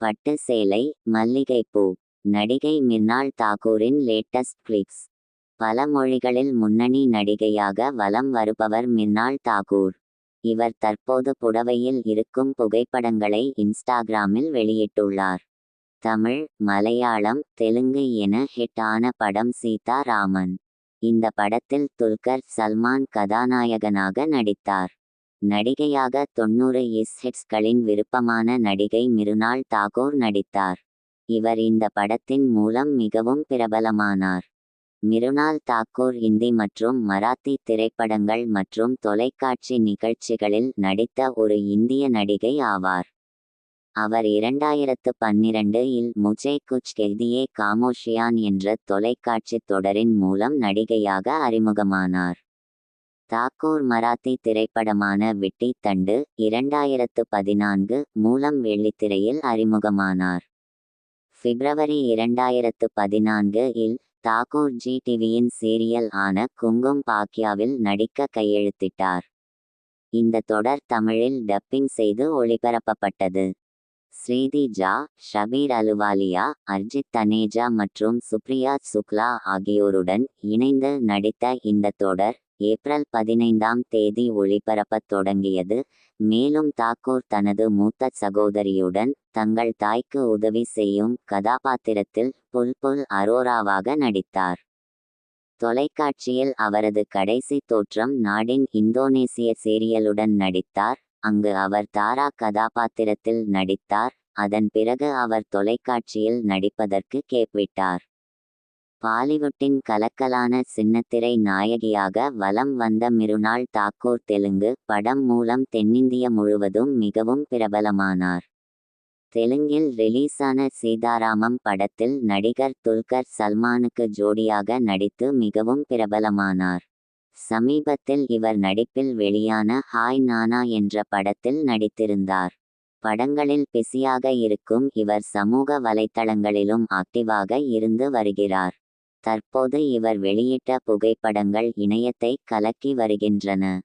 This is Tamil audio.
பட்டு சேலை மல்லிகைப்பூ நடிகை மிர்னால் தாக்கூரின் லேட்டஸ்ட் கிளிக்ஸ் பல மொழிகளில் முன்னணி நடிகையாக வலம் வருபவர் மிர்னால் தாக்கூர் இவர் தற்போது புடவையில் இருக்கும் புகைப்படங்களை இன்ஸ்டாகிராமில் வெளியிட்டுள்ளார். தமிழ் மலையாளம் தெலுங்கு என ஹிட் ஆன படம் சீதா ராமன். இந்த படத்தில் துல்கர் சல்மான் கதாநாயகனாக நடித்தார். நடிகையாக தொண்ணூறு இஸ் ஹிட்ஸ்களின் விருப்பமான நடிகை மிருனால் தாகூர் நடித்தார். இவர் இந்த படத்தின் மூலம் மிகவும் பிரபலமானார். மிருனால் தாக்கூர் இந்தி மற்றும் மராத்தி திரைப்படங்கள் மற்றும் தொலைக்காட்சி நிகழ்ச்சிகளில் நடித்த ஒரு இந்திய நடிகை ஆவார். அவர் இரண்டாயிரத்து பன்னிரண்டு இல் முஜே குச் கெதியே காமோஷியான் என்ற தொலைக்காட்சி தொடரின் மூலம் நடிகையாக அறிமுகமானார். தாக்கூர் மராத்தி திரைப்படமான விட்டி தண்டு இரண்டாயிரத்து பதினான்கு மூலம் வெள்ளித்திரையில் அறிமுகமானார். பிப்ரவரி இரண்டாயிரத்து பதினான்கு இல் தாக்கூர் ஜி டிவியின் சீரியல் ஆன குங்கும் பாக்யாவில் நடிக்க கையெழுத்திட்டார். இந்த தொடர் தமிழில் டப்பிங் செய்து ஒளிபரப்பப்பட்டது. ஸ்ரீதி ஜா ஷபீர் அலுவாலியா அர்ஜித் தனேஜா மற்றும் சுப்ரியா சுக்லா ஆகியோருடன் இணைந்து நடித்த இந்த தொடர் ஏப்ரல் பதினைந்தாம் தேதி ஒளிபரப்பத் தொடங்கியது. மேலும் தாக்கூர் தனது மூத்த சகோதரியுடன் தங்கள் தாய்க்கு உதவி செய்யும் கதாபாத்திரத்தில் புல்புல் அரோராவாக நடித்தார். தொலைக்காட்சியில் அவரது கடைசி தோற்றம் நாடின் இந்தோனேசிய சீரியலுடன் நடித்தார். அங்கு அவர் தாரா கதாபாத்திரத்தில் நடித்தார். அதன் பிறகு அவர் தொலைக்காட்சியில் நடிப்பதற்கு கேட்விட்டார் பாலிவுட்டின் கலக்கலான சின்னத்திரை நாயகியாக வலம் வந்த மிருனால் தாக்கூர் தெலுங்கு படம் மூலம் தென்னிந்திய முழுவதும் மிகவும் பிரபலமானார். தெலுங்கில் ரிலீஸான சீதாராமம் படத்தில் நடிகர் துல்கர் சல்மானுக்கு ஜோடியாக நடித்து மிகவும் பிரபலமானார். சமீபத்தில் இவர் நடிப்பில் வெளியான ஹாய் நானா என்ற படத்தில் நடித்திருந்தார். படங்களில் பிஸியாக இருக்கும் இவர் சமூக வலைத்தளங்களிலும் ஆக்டிவாக இருந்து வருகிறார். தற்போது இவர் வெளியிட்ட புகைப்படங்கள் இணையத்தை கலக்கி வருகின்றன.